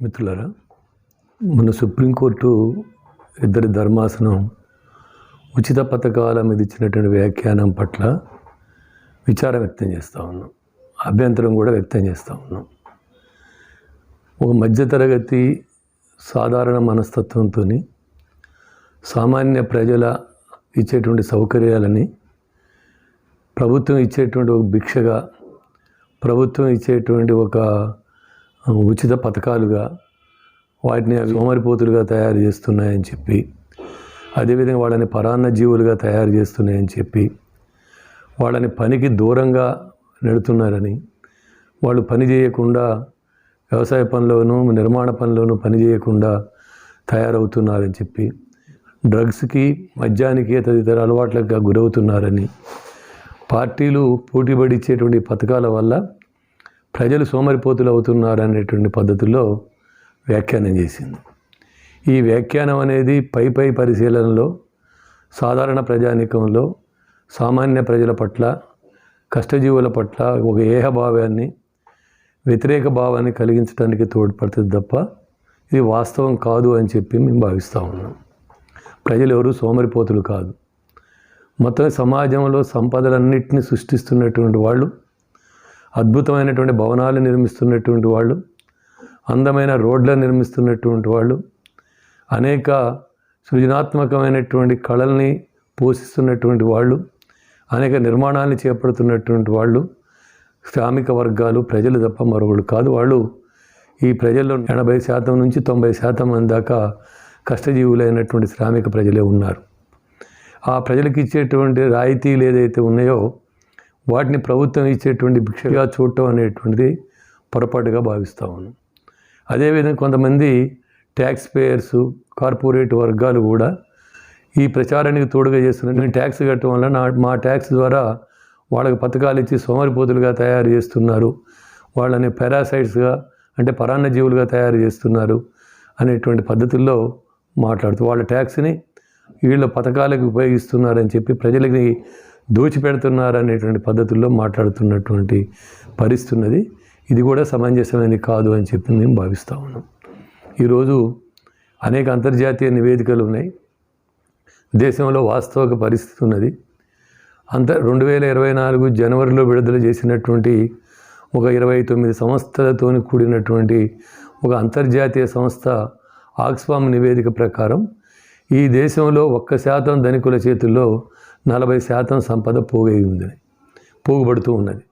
మిత్రులారా మన సుప్రీంకోర్టు ఇద్దరి ధర్మాసనం ఉచిత పథకాల మీద ఇచ్చినటువంటి వ్యాఖ్యానం పట్ల విచారం వ్యక్తం చేస్తూ ఉన్నాం. అభ్యంతరం కూడా వ్యక్తం చేస్తూ ఉన్నాం. ఒక మధ్యతరగతి సాధారణ మనస్తత్వంతో సామాన్య ప్రజల ఇచ్చేటువంటి సౌకర్యాలని ప్రభుత్వం ఇచ్చేటువంటి ఒక భిక్షగా ప్రభుత్వం ఇచ్చేటువంటి ఒక ఉచిత పథకాలుగా వాటిని సోమరిపోతులుగా తయారు చేస్తున్నాయని చెప్పి అదేవిధంగా వాళ్ళని పరాన్న జీవులుగా తయారు చేస్తున్నాయని చెప్పి వాళ్ళని పనికి దూరంగా నెడుతున్నారని వాళ్ళు పని చేయకుండా వ్యవసాయ పనిలోనూ నిర్మాణ పనిలోనూ పని చేయకుండా తయారవుతున్నారని చెప్పి డ్రగ్స్కి మద్యానికి తదితర అలవాట్లకు గురవుతున్నారని పార్టీలు పోటీపడి ఇచ్చేటువంటి పథకాల వల్ల ప్రజలు సోమరిపోతులు అవుతున్నారు అనేటువంటి పద్ధతుల్లో వ్యాఖ్యానం చేసింది. ఈ వ్యాఖ్యానం అనేది పై పై పరిశీలనలో సాధారణ ప్రజానీకంలో సామాన్య ప్రజల పట్ల కష్టజీవుల పట్ల ఒక ఏహభావాన్ని వ్యతిరేక భావాన్ని కలిగించడానికి తోడ్పడుతుంది తప్ప ఇది వాస్తవం కాదు అని చెప్పి మేము భావిస్తూ ఉన్నాం. ప్రజలు ఎవరు సోమరిపోతులు కాదు. మొత్తం సమాజంలో సంపదలన్నింటినీ సృష్టిస్తున్నటువంటి వాళ్ళు అద్భుతమైనటువంటి భవనాలు నిర్మిస్తున్నటువంటి వాళ్ళు అందమైన రోడ్లను నిర్మిస్తున్నటువంటి వాళ్ళు అనేక సృజనాత్మకమైనటువంటి కళల్ని పోషిస్తున్నటువంటి వాళ్ళు అనేక నిర్మాణాన్ని చేపడుతున్నటువంటి వాళ్ళు శ్రామిక వర్గాలు ప్రజలు తప్ప మరొకడు కాదు. వాళ్ళు ఈ ప్రజల్లో ఎనభై శాతం నుంచి తొంభై శాతం మంది దాకా కష్టజీవులైనటువంటి శ్రామిక ప్రజలే ఉన్నారు. ఆ ప్రజలకు ఇచ్చేటువంటి రాయితీలు ఏదైతే ఉన్నాయో వాటిని ప్రభుత్వం ఇచ్చేటువంటి భిక్షగా చూడటం అనేటువంటిది పొరపాటుగా భావిస్తాము ఉన్నాం. అదేవిధంగా కొంతమంది ట్యాక్స్ పేయర్స్ కార్పొరేట్ వర్గాలు కూడా ఈ ప్రచారానికి తోడుగా చేస్తున్నారు నేను ట్యాక్స్ కట్టడం వల్ల నా మా ట్యాక్స్ ద్వారా వాళ్ళకి పథకాలు ఇచ్చి సోమరిపోతులుగా తయారు చేస్తున్నారు. వాళ్ళని పారాసైట్స్గా అంటే పరాన్న జీవులుగా తయారు చేస్తున్నారు అనేటువంటి పద్ధతుల్లో మాట్లాడుతూ వాళ్ళ ట్యాక్స్ని వీళ్ళ పథకాలకు ఉపయోగిస్తున్నారని చెప్పి ప్రజలకి దోచిపెడుతున్నారు అనేటువంటి పద్ధతుల్లో మాట్లాడుతున్నటువంటి పరిస్థితున్నది. ఇది కూడా సమంజసమైనది కాదు అని చెప్పి మేము భావిస్తూ ఉన్నాం. ఈరోజు అనేక అంతర్జాతీయ నివేదికలు ఉన్నాయి. దేశంలో వాస్తవిక పరిస్థితి ఉన్నది. అంత రెండు వేల ఇరవై నాలుగు జనవరిలో విడుదల చేసినటువంటి ఒక ఇరవై తొమ్మిది సంస్థలతో కూడినటువంటి ఒక అంతర్జాతీయ సంస్థ ఆక్స్ఫామ్ నివేదిక ప్రకారం ఈ దేశంలో ఒక్క శాతం ధనికుల చేతుల్లో నలభై శాతం సంపద పోగై ఉంది పోగుబడుతూ ఉన్నది.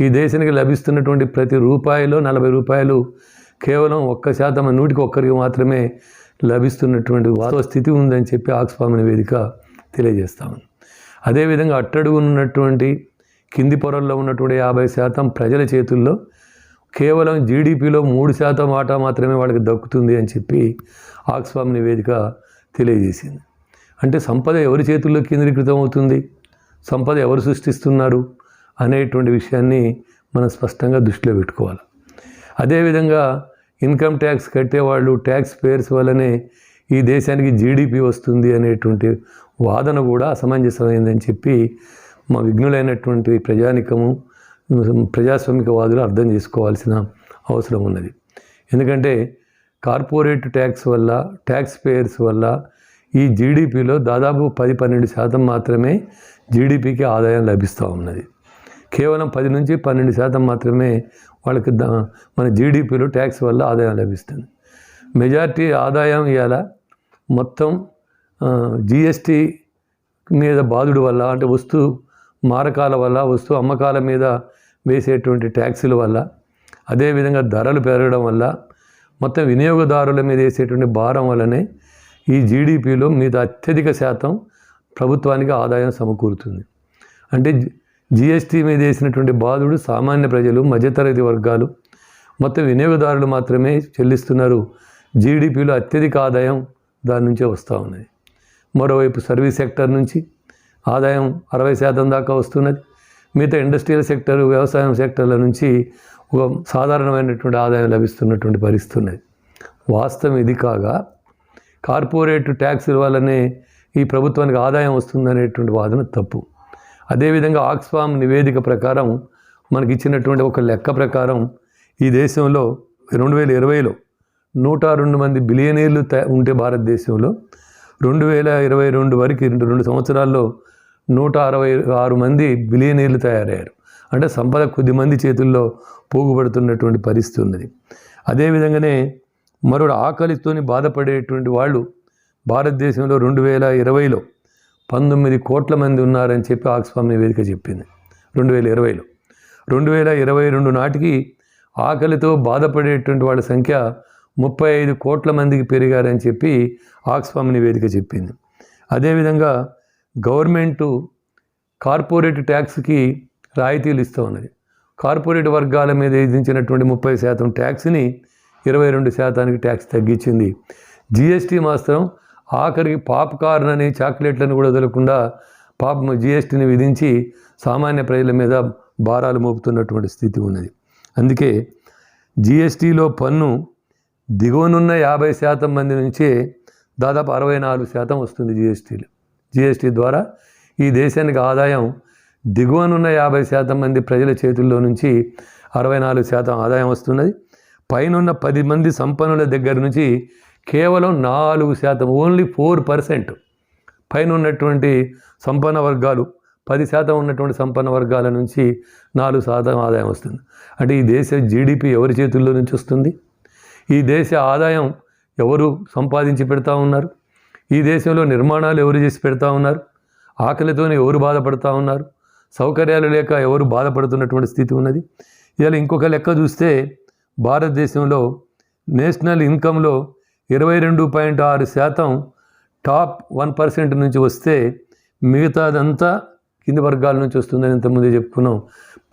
ఈ దేశానికి లభిస్తున్నటువంటి ప్రతి రూపాయిలో నలభై రూపాయలు కేవలం ఒక్క శాతం నూటికి ఒక్కరికి మాత్రమే లభిస్తున్నటువంటి వాస్తవ స్థితి ఉందని చెప్పి ఆక్స్ఫామ్ నివేదిక తెలియజేస్తాము అదేవిధంగా అట్టడుగున్నటువంటి కింది పొరల్లో ఉన్నటువంటి యాభై శాతం ప్రజల చేతుల్లో కేవలం జీడిపిలో మూడు శాతం వాటా మాత్రమే వాళ్ళకి దక్కుతుంది అని చెప్పి ఆక్స్ఫామ్ నివేదిక తెలియజేసింది. అంటే సంపద ఎవరి చేతుల్లో కేంద్రీకృతం అవుతుంది? సంపద ఎవరు సృష్టిస్తున్నారు? అనేటువంటి విషయాన్ని మనం స్పష్టంగా దృష్టిలో పెట్టుకోవాలి. అదేవిధంగా ఇన్కమ్ ట్యాక్స్ కట్టేవాళ్ళు ట్యాక్స్ పేర్స్ వల్లనే ఈ దేశానికి జీడిపి వస్తుంది అనేటువంటి వాదన కూడా అసమంజసమైందని చెప్పి మా విఘ్నులైనటువంటి ప్రజానికము ప్రజాస్వామికవాదులు అర్థం చేసుకోవాల్సిన అవసరం ఉన్నది. ఎందుకంటే కార్పొరేట్ ట్యాక్స్ వల్ల ట్యాక్స్ పేయర్స్ వల్ల ఈ జీడిపిలో దాదాపు పది పన్నెండు శాతం మాత్రమే జీడిపికి ఆదాయం లభిస్తూ ఉన్నది. కేవలం పది నుంచి పన్నెండు శాతం మాత్రమే వాళ్ళకి మన జీడిపిలో ట్యాక్స్ వల్ల ఆదాయం లభిస్తుంది. మెజారిటీ ఆదాయం ఇవాళ మొత్తం జిఎస్టీ మీద బాధుడు వల్ల అంటే వస్తు మారకాల వల్ల వస్తు అమ్మకాల మీద వేసేటువంటి ట్యాక్సుల వల్ల అదేవిధంగా ధరలు పెరగడం వల్ల మొత్తం వినియోగదారుల మీద వేసేటువంటి భారం వల్లనే ఈ జీడిపిలో మీద అత్యధిక శాతం ప్రభుత్వానికి ఆదాయం సమకూరుతుంది. అంటే జిఎస్టీ మీద వేసినటువంటి బాధుడు సామాన్య ప్రజలు మధ్యతరగతి వర్గాలు మొత్తం వినియోగదారులు మాత్రమే చెల్లిస్తున్నారు. జీడిపిలో అత్యధిక ఆదాయం దాని నుంచే వస్తూ ఉన్నది. మరోవైపు సర్వీస్ సెక్టర్ నుంచి ఆదాయం అరవై శాతం దాకా వస్తున్నది. మిగతా ఇండస్ట్రియల్ సెక్టర్ వ్యవసాయం సెక్టర్ల నుంచి ఒక సాధారణమైనటువంటి ఆదాయం లభిస్తున్నటువంటి పరిస్థితి ఉన్నది. వాస్తవం ఇది కాగా కార్పొరేట్ ట్యాక్సుల వల్లనే ఈ ప్రభుత్వానికి ఆదాయం వస్తుందనేటువంటి వాదన తప్పు. అదేవిధంగా ఆక్స్ఫామ్ నివేదిక ప్రకారం మనకి ఇచ్చినటువంటి ఒక లెక్క ప్రకారం ఈ దేశంలో రెండు వేల ఇరవైలో నూట రెండు మంది బిలియనీర్లు ఉంటే భారతదేశంలో రెండు వేల ఇరవై రెండు వరకు రెండు రెండు సంవత్సరాల్లో నూట అరవై ఆరు మంది బిలియనీర్లు తయారయ్యారు. అంటే సంపద కొద్ది మంది చేతుల్లో పోగుపడుతున్నటువంటి పరిస్థితి ఉన్నది. అదేవిధంగానే మరో ఆకలితోని బాధపడేటువంటి వాళ్ళు భారతదేశంలో రెండు వేల ఇరవైలో పంతొమ్మిది కోట్ల మంది ఉన్నారని చెప్పి ఆక్స్ఫామ్ నివేదిక చెప్పింది. రెండు వేల ఇరవైలో. రెండు వేల ఇరవై రెండు నాటికి ఆకలితో బాధపడేటువంటి వాళ్ళ సంఖ్య ముప్పై ఐదు కోట్ల మందికి పెరిగారని చెప్పి ఆక్స్ఫామ్ నివేదిక చెప్పింది. అదేవిధంగా గవర్నమెంటు కార్పొరేట్ ట్యాక్స్కి రాయితీలు ఇస్తూ ఉన్నది. కార్పొరేట్ వర్గాల మీద విధించినటువంటి ముప్పై శాతం ట్యాక్స్ని ఇరవై రెండు శాతానికి ట్యాక్స్ తగ్గించింది. జిఎస్టీ మాత్రం ఆఖరికి పాప్కార్న్ అని చాక్లెట్లను కూడా వదలకుండా పాప్ జిఎస్టీని విధించి సామాన్య ప్రజల మీద భారాలు మోపుతున్నటువంటి స్థితి ఉన్నది. అందుకే జిఎస్టీలో పన్ను దిగువనున్న యాభై శాతం మంది నుంచే దాదాపు అరవై నాలుగు శాతం వస్తుంది జిఎస్టీలో. జిఎస్టీ ద్వారా ఈ దేశానికి ఆదాయం దిగువనున్న యాభై శాతం మంది ప్రజల చేతుల్లో నుంచి అరవై నాలుగు శాతం ఆదాయం వస్తున్నది. పైనున్న పది మంది సంపన్నుల దగ్గర నుంచి కేవలం నాలుగు శాతం ఓన్లీ ఫోర్ పర్సెంట్ పైన ఉన్నటువంటి సంపన్న వర్గాలు పది శాతం ఉన్నటువంటి సంపన్న వర్గాల నుంచి నాలుగు శాతం ఆదాయం వస్తుంది. అంటే ఈ దేశ జీడిపి ఎవరి చేతుల్లో నుంచి వస్తుంది? ఈ దేశ ఆదాయం ఎవరు సంపాదించి పెడతా ఉన్నారు? ఈ దేశంలో నిర్మాణాలు ఎవరు చేసి పెడతా ఉన్నారు? ఆకలితోనే ఎవరు బాధపడతా ఉన్నారు? సౌకర్యాలు లేక ఎవరు బాధపడుతున్నటువంటి స్థితి ఉన్నది? ఇలా ఇంకొక లెక్క చూస్తే భారతదేశంలో నేషనల్ ఇన్కంలో ఇరవై రెండు పాయింట్ ఆరు శాతం టాప్ వన్ పర్సెంట్ నుంచి వస్తే మిగతాదంతా కింది వర్గాల నుంచి వస్తుందని ఇంతకుముందే చెప్పుకున్నాం.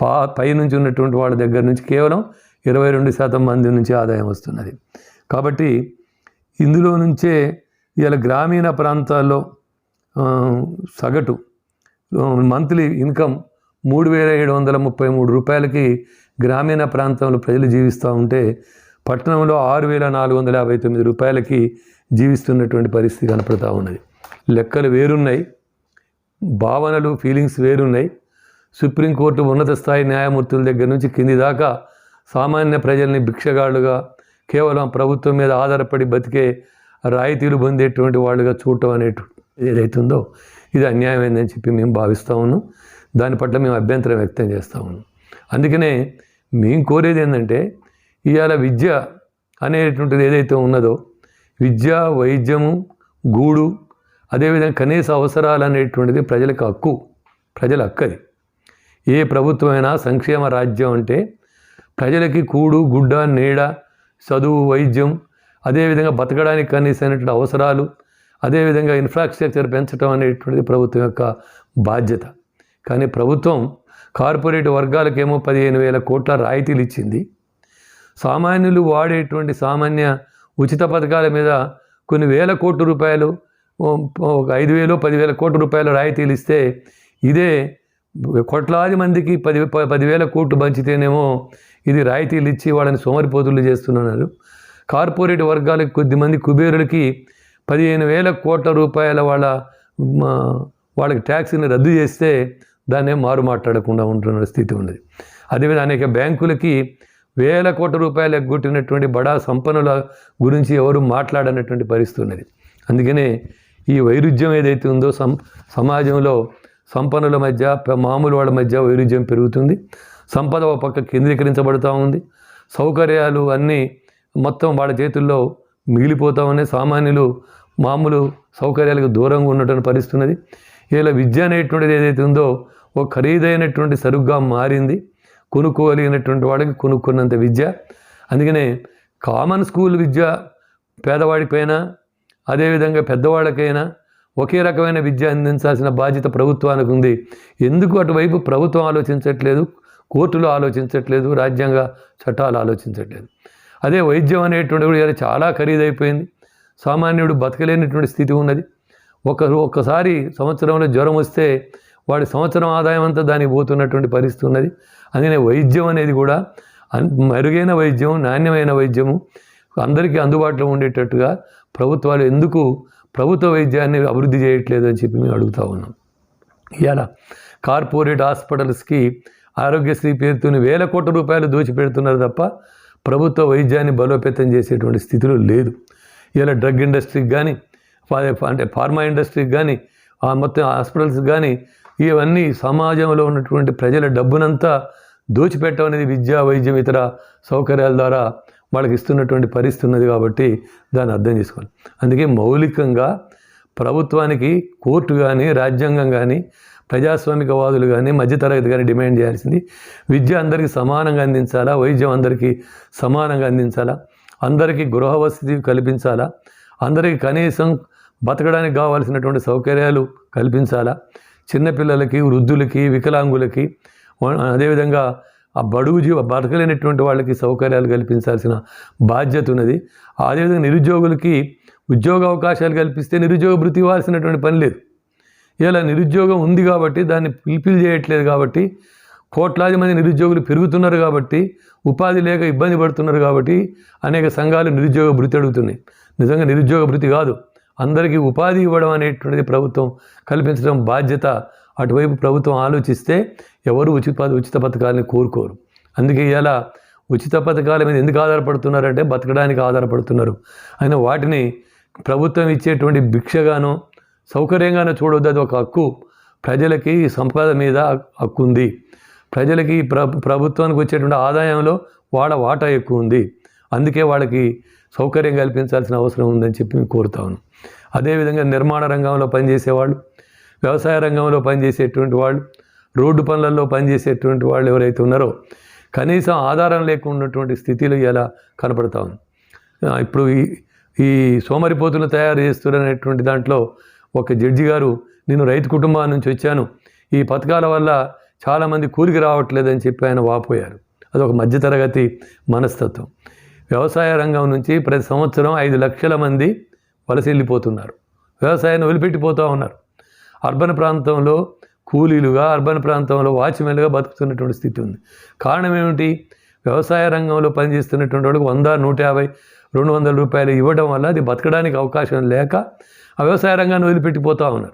పా పై నుంచి ఉన్నటువంటి వాళ్ళ దగ్గర నుంచి కేవలం ఇరవై రెండు శాతం మంది నుంచి ఆదాయం వస్తున్నది. కాబట్టి ఇందులో నుంచే ఇలా గ్రామీణ ప్రాంతాల్లో సగటు మంత్లీ ఇన్కమ్ మూడు వేల ఏడు వందల ముప్పై మూడు రూపాయలకి గ్రామీణ ప్రాంతంలో ప్రజలు జీవిస్తూ ఉంటే పట్టణంలో ఆరు వేల నాలుగు వందల యాభై తొమ్మిది రూపాయలకి జీవిస్తున్నటువంటి పరిస్థితి కనపడతా ఉన్నది. లెక్కలు వేరున్నాయి. భావనలు ఫీలింగ్స్ వేరున్నాయి. సుప్రీంకోర్టు ఉన్నత స్థాయి న్యాయమూర్తుల దగ్గర నుంచి కింది దాకా సామాన్య ప్రజల్ని భిక్షగాళ్ళుగా కేవలం ప్రభుత్వం మీద ఆధారపడి బతికే రాయితీలు పొందేటువంటి వాళ్ళుగా చూడటం అనేటు ఏదైతుందో ఇది అన్యాయమైందని చెప్పి మేము భావిస్తూ ఉన్నాం. దాని పట్ల మేము అభ్యంతరం వ్యక్తం చేస్తూ ఉన్నాం. అందుకనే మేము కోరేది ఏంటంటే ఇవాళ విద్య అనేటువంటిది ఏదైతే ఉన్నదో విద్య వైద్యము గూడు అదేవిధంగా కనీస అవసరాలు అనేటువంటిది ప్రజలకు హక్కు ప్రజల హక్కది. ఏ ప్రభుత్వమైనా సంక్షేమ రాజ్యం అంటే ప్రజలకి కూడు గుడ్డ నీడ చదువు వైద్యం అదేవిధంగా బతకడానికి కనీసమైనటువంటి అవసరాలు అదేవిధంగా ఇన్ఫ్రాస్ట్రక్చర్ పెంచడం అనేటువంటిది ప్రభుత్వం యొక్క బాధ్యత. కానీ ప్రభుత్వం కార్పొరేట్ వర్గాలకేమో పదిహేను వేల కోట్ల రాయితీలు ఇచ్చింది. సామాన్యులు వాడేటువంటి సామాన్య ఉచిత పథకాల మీద కొన్ని వేల కోట్ల రూపాయలు ఒక ఐదు వేలు పదివేల కోట్ల రూపాయలు రాయితీలు ఇస్తే ఇదే కోట్లాది మందికి పది పదివేల కోట్లు పంచితేనేమో ఇది రాయితీలు ఇచ్చి వాళ్ళని సోమరిపోతులు చేస్తున్నారు. కార్పొరేట్ వర్గాలకు కొద్దిమంది కుబేరులకి పదిహేను వేల కోట్ల రూపాయల వాళ్ళ మా, వాళ్ళకి ట్యాక్స్ని రద్దు చేస్తే దాన్నే మారు మాట్లాడకుండా ఉంటున్న స్థితి ఉన్నది. అదేవిధంగా అనేక బ్యాంకులకి వేల కోట్ల రూపాయలు ఎగ్గొట్టినటువంటి బడా సంపన్నుల గురించి ఎవరు మాట్లాడనటువంటి పరిస్థితి ఉన్నది. అందుకనే ఈ వైరుధ్యం ఏదైతే ఉందో సం సమాజంలో సంపన్నుల మధ్య మామూలు వాళ్ళ మధ్య వైరుధ్యం పెరుగుతుంది. సంపద ఒక పక్క కేంద్రీకరించబడుతూ ఉంది. సౌకర్యాలు అన్నీ మొత్తం వాళ్ళ చేతుల్లో మిగిలిపోతూ ఉన్నాయి. సామాన్యులు మామూలు సౌకర్యాలకు దూరంగా ఉన్నటువంటి పరిస్థితి ఉన్నది. ఇలా విద్య అనేటువంటిది ఏదైతే ఉందో ఓ ఖరీదైనటువంటి సరుగ్గా మారింది కొనుక్కోగలిగినటువంటి వాళ్ళకి కొనుక్కున్నంత విద్య. అందుకనే కామన్ స్కూల్ విద్య పేదవాడిపైన అదేవిధంగా పెద్దవాళ్ళకైనా ఒకే రకమైన విద్య అందించాల్సిన బాధ్యత ప్రభుత్వానికి ఉంది. ఎందుకు అటువైపు ప్రభుత్వం ఆలోచించట్లేదు కోర్టులు ఆలోచించట్లేదు రాజ్యాంగ చట్టాలు ఆలోచించట్లేదు? అదే వైద్యం అనేటువంటి కూడా చాలా ఖరీదైపోయింది. సామాన్యుడు బతకలేనటువంటి స్థితి ఉన్నది. ఒక ఒక్కసారి సంవత్సరంలో జ్వరం వస్తే వాడి సంవత్సరం ఆదాయం అంతా దానికి పోతున్నటువంటి పరిస్థితి ఉన్నది. అందుకనే వైద్యం అనేది కూడా మెరుగైన వైద్యం నాణ్యమైన వైద్యము అందరికీ అందుబాటులో ఉండేటట్టుగా ప్రభుత్వాలు ఎందుకు ప్రభుత్వ వైద్యాన్ని అభివృద్ధి చేయట్లేదు అని చెప్పి మేము అడుగుతా ఉన్నాం. ఇవాళ కార్పొరేట్ హాస్పిటల్స్కి ఆరోగ్యశ్రీ పేరుతోని వేల కోట్ల రూపాయలు దోచిపెడుతున్నారు తప్ప ప్రభుత్వ వైద్యాన్ని బలోపేతం చేసేటువంటి స్థితిలో లేదు. ఇలా డ్రగ్ ఇండస్ట్రీకి కానీ అంటే ఫార్మా ఇండస్ట్రీకి కానీ మొత్తం హాస్పిటల్స్ కానీ ఇవన్నీ సమాజంలో ఉన్నటువంటి ప్రజల డబ్బునంతా దోచిపెట్టడం అనేది విద్యా వైద్యం ఇతర సౌకర్యాల ద్వారా వాళ్ళకి ఇస్తున్నటువంటి పరిస్థితి ఉన్నది కాబట్టి దాన్ని అర్థం చేసుకోవాలి. అందుకే మౌలికంగా ప్రభుత్వానికి కోర్టు కానీ రాజ్యాంగం కానీ ప్రజాస్వామికవాదులు కానీ మధ్యతరగతి కానీ డిమాండ్ చేయాల్సింది. విద్య అందరికీ సమానంగా అందించాలా? వైద్యం అందరికీ సమానంగా అందించాలా? అందరికీ గృహ వసతి కల్పించాలా? అందరికీ కనీసం బతకడానికి కావాల్సినటువంటి సౌకర్యాలు కల్పించాలా? చిన్నపిల్లలకి వృద్ధులకి వికలాంగులకి అదేవిధంగా ఆ బడుగు జీవ బతకలేనటువంటి వాళ్ళకి సౌకర్యాలు కల్పించాల్సిన బాధ్యత ఉన్నది. అదేవిధంగా నిరుద్యోగులకి ఉద్యోగ అవకాశాలు కల్పిస్తే నిరుద్యోగ భృతి ఇవ్వాల్సినటువంటి పని లేదు. ఇలా నిరుద్యోగం ఉంది కాబట్టి దాన్ని పిలిపిల్ చేయట్లేదు కాబట్టి కోట్లాది మంది నిరుద్యోగులు పెరుగుతున్నారు కాబట్టి ఉపాధి లేక ఇబ్బంది పడుతున్నారు కాబట్టి అనేక సంఘాలు నిరుద్యోగ భృతి అడుగుతున్నాయి. నిజంగా నిరుద్యోగ భృతి కాదు. అందరికీ ఉపాధి ఇవ్వడం అనేటువంటిది ప్రభుత్వం కల్పించడం బాధ్యత. అటువైపు ప్రభుత్వం ఆలోచిస్తే ఎవరు ఉచిత ఉచిత పథకాలని కోరుకోరు. అందుకే ఇలా ఉచిత పథకాల మీద ఎందుకు ఆధారపడుతున్నారంటే బతకడానికి ఆధారపడుతున్నారు. అయినా వాటిని ప్రభుత్వం ఇచ్చేటువంటి భిక్షగానో సౌకర్యంగానో చూడవద్దు అది ఒక హక్కు. ప్రజలకి సంపద మీద హక్కు ఉంది. ప్రజలకి ప్ర ప్రభుత్వానికి వచ్చేటువంటి ఆదాయంలో వాళ్ళ వాటా ఎక్కువ ఉంది. అందుకే వాళ్ళకి సౌకర్యం కల్పించాల్సిన అవసరం ఉందని చెప్పి మేము కోరుతాను అదేవిధంగా నిర్మాణ రంగంలో పనిచేసేవాళ్ళు వ్యవసాయ రంగంలో పనిచేసేటువంటి వాళ్ళు రోడ్డు పనులలో పనిచేసేటువంటి వాళ్ళు ఎవరైతే ఉన్నారో కనీసం ఆధారం లేకున్నటువంటి స్థితిలో ఎలా కనపడతా ఉంది. ఇప్పుడు ఈ ఈ సోమరిపోతులు తయారు చేస్తున్నటువంటి దాంట్లో ఒక జడ్జి గారు నేను రైతు కుటుంబం నుంచి వచ్చాను. ఈ పథకాల వల్ల చాలామంది కూలికి రావట్లేదని చెప్పి ఆయన వాపోయారు. అదొక మధ్యతరగతి మనస్తత్వం. వ్యవసాయ రంగం నుంచి ప్రతి సంవత్సరం ఐదు లక్షల మంది వలస వెళ్ళిపోతున్నారు వ్యవసాయాన్ని వదిలిపెట్టిపోతూ ఉన్నారు. అర్బన్ ప్రాంతంలో కూలీలుగా అర్బన్ ప్రాంతంలో వాచ్మెన్లుగా బతుకుతున్నటువంటి స్థితి ఉంది. కారణం ఏమిటి? వ్యవసాయ రంగంలో పనిచేస్తున్నటువంటి వాళ్ళకి వంద నూట యాభై రెండు వందల రూపాయలు ఇవ్వడం వల్ల అది బతకడానికి అవకాశం లేక ఆ వ్యవసాయ రంగాన్ని వదిలిపెట్టిపోతూ ఉన్నారు.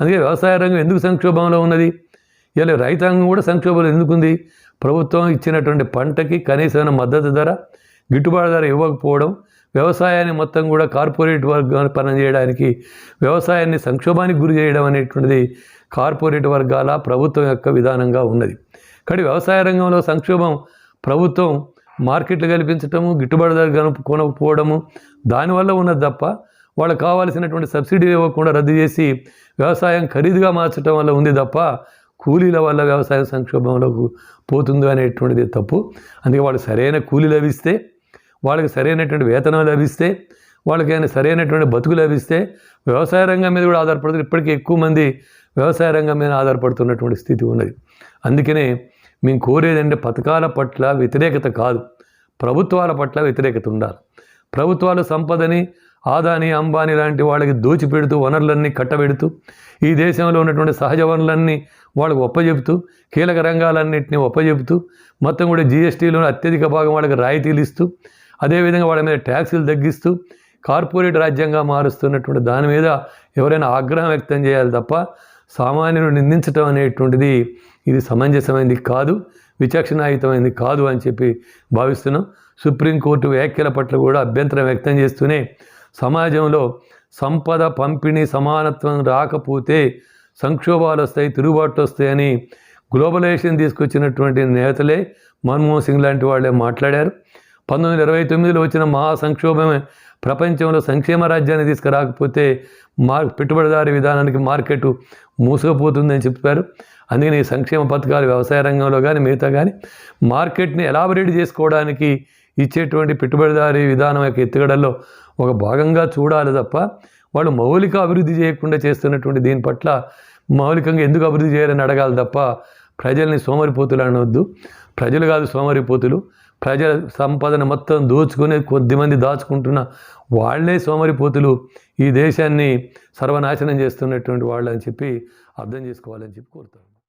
అందుకే వ్యవసాయ రంగం ఎందుకు సంక్షోభంలో ఉన్నది? ఇలా రైతాంగం కూడా సంక్షోభంలో ఎందుకుంది? ప్రభుత్వం ఇచ్చినటువంటి పంటకి కనీసమైన మద్దతు ధర గిట్టుబాటు ధర ఇవ్వకపోవడం వ్యవసాయాన్ని మొత్తం కూడా కార్పొరేట్ వర్గాన్ని పనిచేయడానికి వ్యవసాయాన్ని సంక్షోభానికి గురి చేయడం అనేటువంటిది కార్పొరేట్ వర్గాల ప్రభుత్వం యొక్క విధానంగా ఉన్నది. కానీ వ్యవసాయ రంగంలో సంక్షోభం ప్రభుత్వం మార్కెట్లు కల్పించటము గిట్టుబాటు ధర కొనకపోవడము దానివల్ల ఉన్నది తప్ప వాళ్ళకి కావాల్సినటువంటి సబ్సిడీ ఇవ్వకుండా రద్దు చేసి వ్యవసాయం ఖరీదుగా మార్చడం వల్ల ఉంది తప్ప కూలీల వల్ల వ్యవసాయ సంక్షోభంలో పోతుందో అనేటువంటిది తప్పు. అందుకే వాళ్ళు సరైన కూలీ లభిస్తే వాళ్ళకి సరైనటువంటి వేతనం లభిస్తే వాళ్ళకైనా సరైనటువంటి బతుకు లభిస్తే వ్యవసాయ రంగం మీద కూడా ఆధారపడుతుంది ఇప్పటికీ ఎక్కువ మంది వ్యవసాయ రంగం మీద ఆధారపడుతున్నటువంటి స్థితి ఉన్నది. అందుకనే మేము కోరేదంటే పథకాల పట్ల వ్యతిరేకత కాదు. ప్రభుత్వాల పట్ల వ్యతిరేకత ఉండాలి. ప్రభుత్వాలు సంపదని ఆదాని అంబానీ లాంటి వాళ్ళకి దోచిపెడుతూ వనరులన్నీ కట్టబెడుతూ ఈ దేశంలో ఉన్నటువంటి సహజ వనరులన్నీ వాళ్ళకి ఒప్పజెపుతూ కీలక రంగాలన్నింటినీ ఒప్పజెపుతూ మొత్తం కూడా జిఎస్టీలో అత్యధిక భాగం వాళ్ళకి రాయితీలు ఇస్తూ అదేవిధంగా వాళ్ళ మీద ట్యాక్సులు తగ్గిస్తూ కార్పొరేట్ రాజ్యంగా మారుస్తున్నటువంటి దాని మీద ఎవరైనా ఆగ్రహం వ్యక్తం చేయాలి తప్ప సామాన్యులు నిందించడం అనేటువంటిది ఇది సమంజసమైనది కాదు విచక్షణాయుతమైనది కాదు అని చెప్పి భావిస్తున్నాం. సుప్రీంకోర్టు వ్యాఖ్యల పట్ల కూడా అభ్యంతరం వ్యక్తం చేస్తూనే సమాజంలో సంపద పంపిణీ సమానత్వం రాకపోతే సంక్షోభాలు వస్తాయి తిరుగుబాట్లు వస్తాయని గ్లోబలైజేషన్ తీసుకొచ్చినటువంటి నేతలే మన్మోహన్ సింగ్ లాంటి వాళ్ళే మాట్లాడారు. పంతొమ్మిది ఇరవై తొమ్మిదిలో వచ్చిన మహా సంక్షోభమే ప్రపంచంలో సంక్షేమ రాజ్యాన్ని తీసుకురాకపోతే మార్ పెట్టుబడిదారి విధానానికి మార్కెట్ మూసుకుపోతుందని చెప్పారు. అందుకని సంక్షేమ పథకాలు వ్యవసాయ రంగంలో కానీ మిగతా కానీ మార్కెట్ని ఎలాబరేట్ చేసుకోవడానికి ఇచ్చేటువంటి పెట్టుబడిదారి విధానం యొక్క ఎత్తుగడల్లో ఒక భాగంగా చూడాలి తప్ప వాళ్ళు మౌలిక అభివృద్ధి చేయకుండా చేస్తున్నటువంటి దీని పట్ల మౌలికంగా ఎందుకు అభివృద్ధి చేయాలని అడగాలి తప్ప ప్రజల్ని సోమరిపోతులు అనవద్దు ప్రజలు కాదు సోమరిపోతులు. ప్రజల సంపదను మొత్తం దోచుకుని కొద్దిమంది దాచుకుంటున్న వాళ్ళే సోమరిపోతులు ఈ దేశాన్ని సర్వనాశనం చేస్తున్నటువంటి వాళ్ళు అని చెప్పి అర్థం చేసుకోవాలని చెప్పి కోరుతాను